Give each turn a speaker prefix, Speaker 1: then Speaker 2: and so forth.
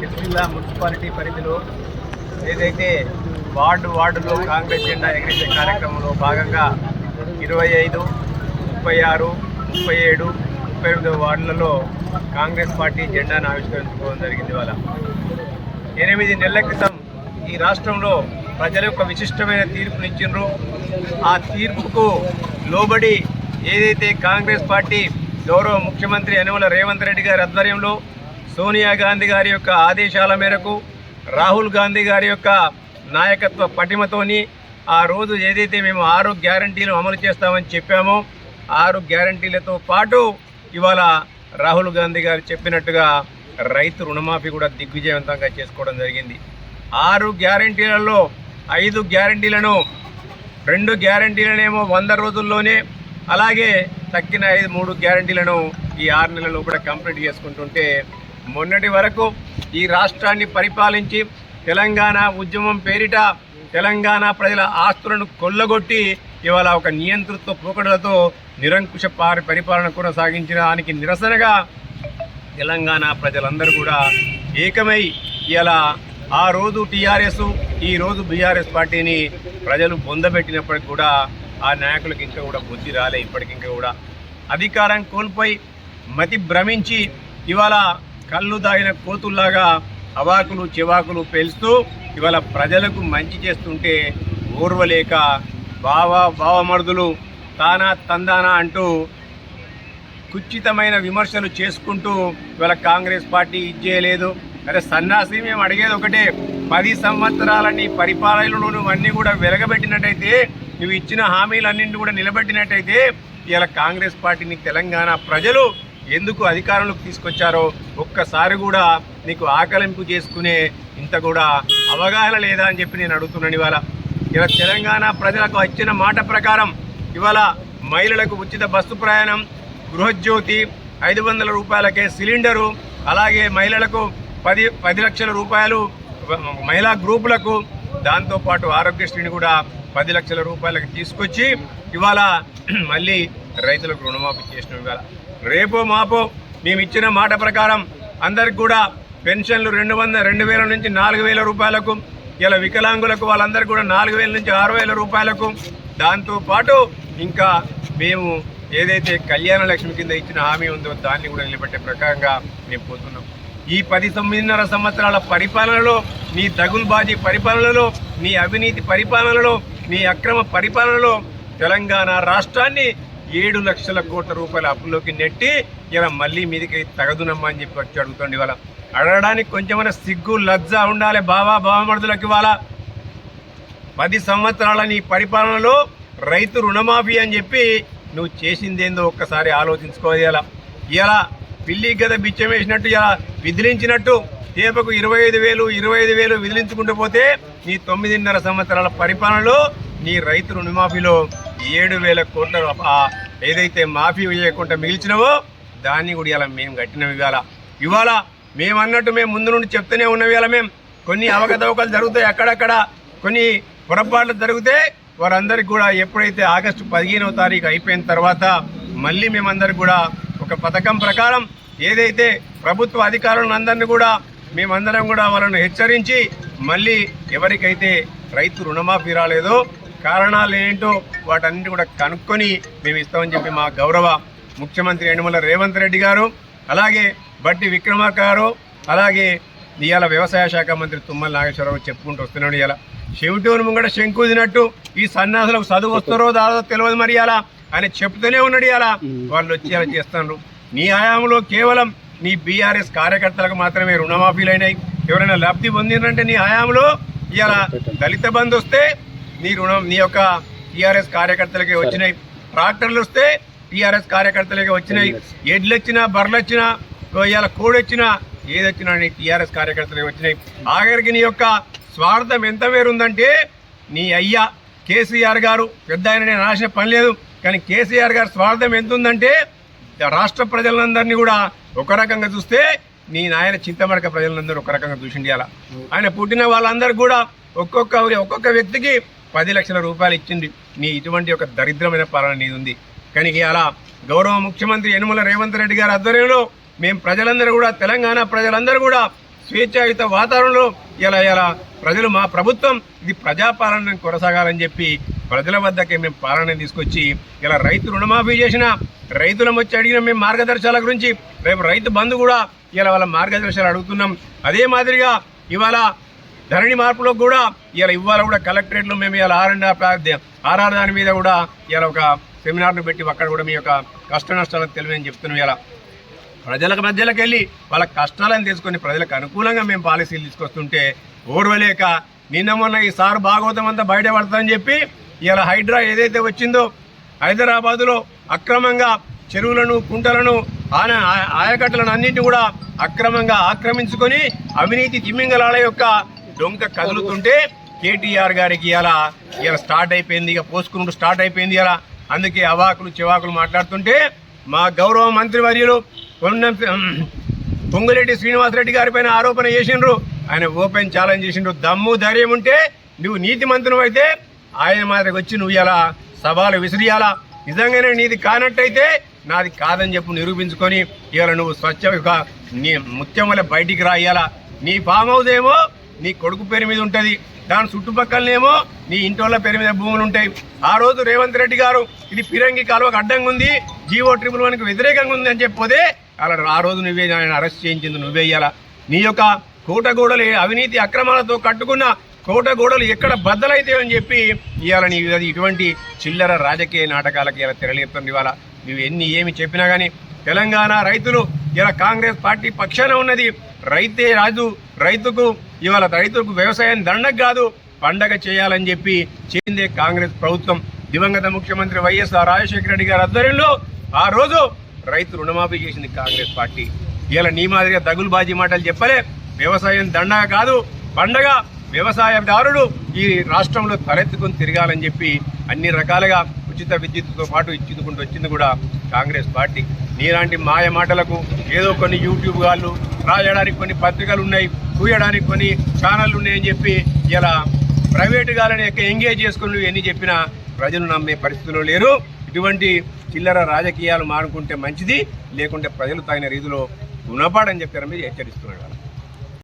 Speaker 1: Sircilla municipality పరిధిలో ఏదైతే ward వార్డులో కాంగ్రెస్ జెండా ఎగిరేసే కార్యక్రమంలో భాగంగా ఇరవై ఐదు ముప్పై ఆరు ముప్పై ఏడు ముప్పై ఎనిమిది వార్డులలో కాంగ్రెస్ పార్టీ జెండాను ఆవిష్కరించుకోవడం జరిగింది వాళ్ళ ఎనిమిది నెలల క్రితం ఈ రాష్ట్రంలో ప్రజల యొక్క విశిష్టమైన తీర్పునిచ్చిండ్రు ఆ తీర్పుకు లోబడి ఏదైతే కాంగ్రెస్ పార్టీ గౌరవ ముఖ్యమంత్రి యనమల రేవంత్ రెడ్డి గారి ఆధ్వర్యంలో సోనియా గాంధీ గారి యొక్క ఆదేశాల మేరకు రాహుల్ గాంధీ గారి యొక్క నాయకత్వ పటిమతోని ఆ రోజు ఏదైతే మేము ఆరు గ్యారంటీలు అమలు చేస్తామని చెప్పామో ఆరు గ్యారంటీలతో పాటు ఇవాళ రాహుల్ గాంధీ గారు చెప్పినట్టుగా రైతు రుణమాఫీ కూడా దిగ్విజయవంతంగా చేసుకోవడం జరిగింది. ఆరు గ్యారంటీలలో ఐదు గ్యారంటీలను రెండు గ్యారంటీలనేమో వంద రోజుల్లోనే అలాగే తక్కిన ఐదు మూడు గ్యారంటీలను ఈ ఆరు నెలల్లో కూడా కంప్లీట్ చేసుకుంటుంటే మొన్నటి వరకు ఈ రాష్ట్రాన్ని పరిపాలించి తెలంగాణ ఉద్యమం పేరిట తెలంగాణ ప్రజల ఆస్తులను కొల్లగొట్టి ఇవాళ ఒక నియంతృత్వ పోకడలతో నిరంకుశ పారి పరిపాలన కొనసాగించిన దానికి నిరసనగా తెలంగాణ ప్రజలందరూ కూడా ఏకమై ఇలా ఆ రోజు టీఆర్ఎస్ ఈ రోజు బీఆర్ఎస్ పార్టీని ప్రజలు బొందబెట్టినప్పటికి కూడా ఆ నాయకులకు ఇంకా కూడా బుద్ధి రాలే ఇప్పటికింకా కూడా. అధికారం కోల్పోయి మతి భ్రమించి ఇవాళ కళ్ళు దాగిన కోతుల్లాగా అవాకులు చివాకులు పేలుస్తూ ఇవాళ ప్రజలకు మంచి చేస్తుంటే ఓర్వలేక బావ బావమరుదులు తానా తందానా అంటూ కుచితమైన విమర్శలు చేసుకుంటూ ఇవాళ కాంగ్రెస్ పార్టీ ఇచ్చేయలేదు అరే సన్నాసి మేము అడిగేది ఒకటే పది సంవత్సరాలని పరిపాలనలో అన్నీ కూడా వెలగబెట్టినట్టయితే నువ్వు ఇచ్చిన హామీలన్నింటినీ కూడా నిలబెట్టినట్టయితే ఇలా కాంగ్రెస్ పార్టీని తెలంగాణ ప్రజలు ఎందుకు అధికారంలోకి తీసుకొచ్చారో ఒక్కసారి కూడా నీకు ఆకలింపు చేసుకునే ఇంత కూడా అవగాహన లేదా అని చెప్పి నేను అడుగుతున్నాను ఇవాళ. ఇలా తెలంగాణ ప్రజలకు వచ్చిన మాట ప్రకారం ఇవాళ మహిళలకు ఉచిత బస్సు ప్రయాణం గృహజ్యోతి ఐదు వందల రూపాయలకే సిలిండరు అలాగే మహిళలకు పది పది లక్షల రూపాయలు మహిళా గ్రూపులకు దాంతోపాటు ఆరోగ్యశ్రీని కూడా పది లక్షల రూపాయలకు తీసుకొచ్చి ఇవాళ మళ్ళీ రైతులకు రుణమాఫీ చేసిన ఇవాళ. రేపు మాపు మేము ఇచ్చిన మాట ప్రకారం అందరికి కూడా పెన్షన్లు రెండు వందల రెండు వేల నుంచి నాలుగు వేల రూపాయలకు ఇలా వికలాంగులకు వాళ్ళందరికీ కూడా నాలుగు వేల నుంచి ఆరు వేల రూపాయలకు. దాంతోపాటు ఇంకా మేము ఏదైతే కళ్యాణ లక్ష్మి కింద ఇచ్చిన హామీ ఉందో దాన్ని కూడా నిలబెట్టే ప్రకారంగా మేము పోతున్నాం. ఈ పది తొమ్మిదిన్నర సంవత్సరాల పరిపాలనలో నీ దగుల్బాజీ పరిపాలనలో నీ అవినీతి పరిపాలనలో నీ అక్రమ పరిపాలనలో తెలంగాణ రాష్ట్రాన్ని ఏడు లక్షల కోట్ల రూపాయల అప్పులోకి నెట్టి ఇలా మళ్ళీ మీదికి తగదునమ్మా అని చెప్పి వచ్చి అడుగుతుంది ఇవాళ. అడగడానికి కొంచెమైనా సిగ్గు లజ్జ ఉండాలి బావా బావమరుదులకు ఇవాళ. పది సంవత్సరాల నీ పరిపాలనలో రైతు రుణమాఫీ అని చెప్పి నువ్వు చేసిందేందో ఒక్కసారి ఆలోచించుకోవాలి ఇలా. ఇలా పిల్లి గద బిచ్చం వేసినట్టు ఇలా విదిలించినట్టు తేపకు ఇరవై ఐదు వేలు ఇరవై ఐదు వేలు విదిలించుకుంటూ పోతే నీ తొమ్మిదిన్నర సంవత్సరాల పరిపాలనలో నీ రైతు రుణమాఫీలో ఏడు వేల కోట్ల ఏదైతే మాఫీ చేయకుండా మిగిల్చినవో దాన్ని కూడా ఇలా మేము కట్టినాం ఇవాళ. ఇవాళ మేము అన్నట్టు మేము ముందు నుండి చెప్తూనే ఉన్నవి ఇలా మేము కొన్ని అవకతవకలు జరుగుతాయి అక్కడక్కడ కొన్ని పొరపాట్లు జరిగితే వారందరికి కూడా ఎప్పుడైతే ఆగస్టు పదిహేనవ తారీఖు అయిపోయిన తర్వాత మళ్ళీ మేమందరికి కూడా ఒక పథకం ప్రకారం ఏదైతే ప్రభుత్వ అధికారులను అందరినీ కూడా మేమందరం కూడా వాళ్ళను హెచ్చరించి మళ్ళీ ఎవరికైతే రైతు రుణమాఫీ రాలేదో కారణాలు ఏంటో వాటన్నిటి కూడా కనుక్కొని మేము ఇస్తామని చెప్పి మా గౌరవ ముఖ్యమంత్రి యనమల రేవంత్ రెడ్డి గారు అలాగే బట్టి విక్రమార్క గారు అలాగే ఇవాళ వ్యవసాయ శాఖ మంత్రి తుమ్మల నాగేశ్వరరావు చెప్పుకుంటూ వస్తున్నాడు ఇవాళ చెవిటూరు ముంగట శంకుదినట్టు ఈ సన్యాసులకు చదువు వస్తారో దాదో తెలియదు మరి అలా ఆయన చెప్తూనే ఉన్నాడు ఇలా వాళ్ళు వచ్చి అలా చేస్తున్నారు నీ హయాంలో కేవలం నీ బీఆర్ఎస్ కార్యకర్తలకు మాత్రమే రుణమాఫీలు అయినాయి ఎవరైనా లబ్ధి పొందిందంటే నీ హయాంలో ఇలా దళిత బంధు వస్తే నీ రుణం నీ యొక్క టీఆర్ఎస్ కార్యకర్తలకే వచ్చినాయి. ట్రాక్టర్లు వస్తే టీఆర్ఎస్ కార్యకర్తలకే వచ్చినాయి. ఎడ్లు వచ్చినా బర్రెలు వచ్చినా ఇవాళ కోడి వచ్చినా ఏది వచ్చినా టీఆర్ఎస్ కార్యకర్తలకే వచ్చినాయి. ఆఖరికి నీ యొక్క స్వార్థం ఎంత వేరుందంటే నీ అయ్యా కేసీఆర్ గారు పెద్ద ఆయన నేను రాసిన పని లేదు కానీ కేసీఆర్ గారి స్వార్థం ఎంత ఉందంటే రాష్ట్ర ప్రజలందరినీ కూడా ఒక రకంగా చూస్తే నీ నాయన చింతమడక ప్రజలందరూ ఒక రకంగా చూసిండి అలా ఆయన పుట్టిన వాళ్ళందరూ కూడా ఒక్కొక్క ఒక్కొక్క వ్యక్తికి పది లక్షల రూపాయలు ఇచ్చింది. నీ ఇటువంటి ఒక దరిద్రమైన పాలన నీది ఉంది. కానీ అలా గౌరవ ముఖ్యమంత్రి యనుమల రేవంత్ రెడ్డి గారి ఆధ్వర్యంలో మేము ప్రజలందరూ కూడా తెలంగాణ ప్రజలందరూ కూడా స్వేచ్ఛాయుత వాతావరణంలో ఇలా ఇలా ప్రజలు మా ప్రభుత్వం ఇది ప్రజాపాలన కొనసాగాలని చెప్పి ప్రజల వద్దకే మేము పాలన తీసుకొచ్చి ఇలా రైతు రుణమాఫీ చేసిన రైతులం వచ్చి అడిగిన మేము మార్గదర్శకాల గురించి రేపు రైతు బంధు కూడా ఇలా వాళ్ళ మార్గదర్శకాలు అడుగుతున్నాం. అదే మాదిరిగా ఇవాళ ధరణి మార్పులో కూడా ఇలా ఇవాళ కూడా కలెక్టరేట్లో మేము ఇలా ఆర్ఎన్ఆర్ అండ్ ఆర్ఆర్ దాని మీద కూడా ఇలా ఒక సెమినార్ను పెట్టి అక్కడ కూడా మీ యొక్క కష్ట నష్టాలకు తెలియని చెప్తున్నాం ఇలా ప్రజలకు మధ్యలోకి వెళ్ళి వాళ్ళ కష్టాలను తీసుకొని ప్రజలకు అనుకూలంగా మేము పాలసీలు తీసుకొస్తుంటే ఓర్వలేక నిన్న మొన్న ఈ సార్ భాగవతం అంతా బయటపడతామని చెప్పి ఇలా హైడ్రా ఏదైతే వచ్చిందో హైదరాబాదులో అక్రమంగా చెరువులను కుంటలను ఆన ఆయకట్టలను అన్నింటినీ కూడా అక్రమంగా ఆక్రమించుకొని అవినీతి తిమ్మింగలాల యొక్క డొంక కదులుతుంటే కేటీఆర్ గారికి ఇలా ఇలా స్టార్ట్ అయిపోయింది ఇక పోసుకుంటూ స్టార్ట్ అయిపోయింది ఇలా అందుకే అవాకులు చివాకులు మాట్లాడుతుంటే మా గౌరవ మంత్రి వర్యులు పొన్నం పొంగులేటి శ్రీనివాసరెడ్డి గారి పైన ఆరోపణ చేసిండ్రు. ఆయన ఓపెన్ ఛాలెంజ్ చేసిండ్రు. దమ్ము ధైర్యం ఉంటే నువ్వు నీతి మంత్రం అయితే ఆయన మాదిరికి వచ్చి నువ్వు ఇలా సవాలు విసిరియాలా? నిజంగానే నీది కానట్టయితే నాది కాదని చెప్పి నిరూపించుకొని ఇవాళ నువ్వు స్వచ్ఛ నీ ముత్యం వల్ల బయటికి రాయాలా? నీ ఫామ్ హౌస్ ఏమో నీ కొడుకు పేరు మీద ఉంటుంది. దాని చుట్టుపక్కలనేమో నీ ఇంటి వాళ్ళ పేరు మీద భూములు ఉంటాయి. ఆ రోజు రేవంత్ రెడ్డి గారు ఇది ఫిరంగి కాలువకు అడ్డంగా ఉంది. జీవో ట్రిపుల్ వన్కి వ్యతిరేకంగా ఉంది అని చెప్పిపోతే అలా ఆ రోజు నువ్వే ఆయన అరెస్ట్ చేయించింది నువ్వే ఇయ్యాలా? నీ యొక్క కోటగూడలు అవినీతి అక్రమాలతో కట్టుకున్న కోటగూడలు ఎక్కడ బద్దలైతే అని చెప్పి ఇవాళ నీ అది ఇటువంటి చిల్లర రాజకీయ నాటకాలకి ఇలా తెరలేపుతుంది ఇవాళ. నువ్వు ఎన్ని ఏమి చెప్పినా కానీ తెలంగాణ రైతులు ఇలా కాంగ్రెస్ పార్టీ పక్షాన ఉన్నది. రైతే రాజు రైతుకు ఇవాళ రైతులకు వ్యవసాయం దండకు కాదు పండగ చేయాలని చెప్పి చేసిందే కాంగ్రెస్ ప్రభుత్వం. దివంగత ముఖ్యమంత్రి వైఎస్ఆర్ రాజశేఖర రెడ్డి గారి ఆధ్వర్యంలో ఆ రోజు రైతు రుణమాఫీ చేసింది కాంగ్రెస్ పార్టీ. ఇలా నీ మాదిరిగా దగులుబాజీ మాటలు చెప్పలే వ్యవసాయం దండగ కాదు పండగ వ్యవసాయదారుడు ఈ రాష్ట్రంలో తలెత్తుకుని తిరగాలని చెప్పి అన్ని రకాలుగా ఉచిత విద్యుత్తుతో పాటు ఇచ్చుకుంటూ వచ్చింది కూడా కాంగ్రెస్ పార్టీ. నీలాంటి మాయ మాటలకు ఏదో కొన్ని యూట్యూబ్ వాళ్ళు రాయడానికి కొన్ని పత్రికలు ఉన్నాయి. కూయడానికి కొన్ని ఛానళ్ళు ఉన్నాయని చెప్పి ఇలా ప్రైవేటు గాలని ఎంగేజ్ చేసుకుని ఎన్ని చెప్పినా ప్రజలు నమ్మే పరిస్థితుల్లో లేరు. ఇటువంటి చిల్లర రాజకీయాలు మానుకుంటే మంచిది లేకుంటే ప్రజలు తగిన రీతిలో గుణపాడని చెప్పారని మీరు హెచ్చరిస్తున్నాడు.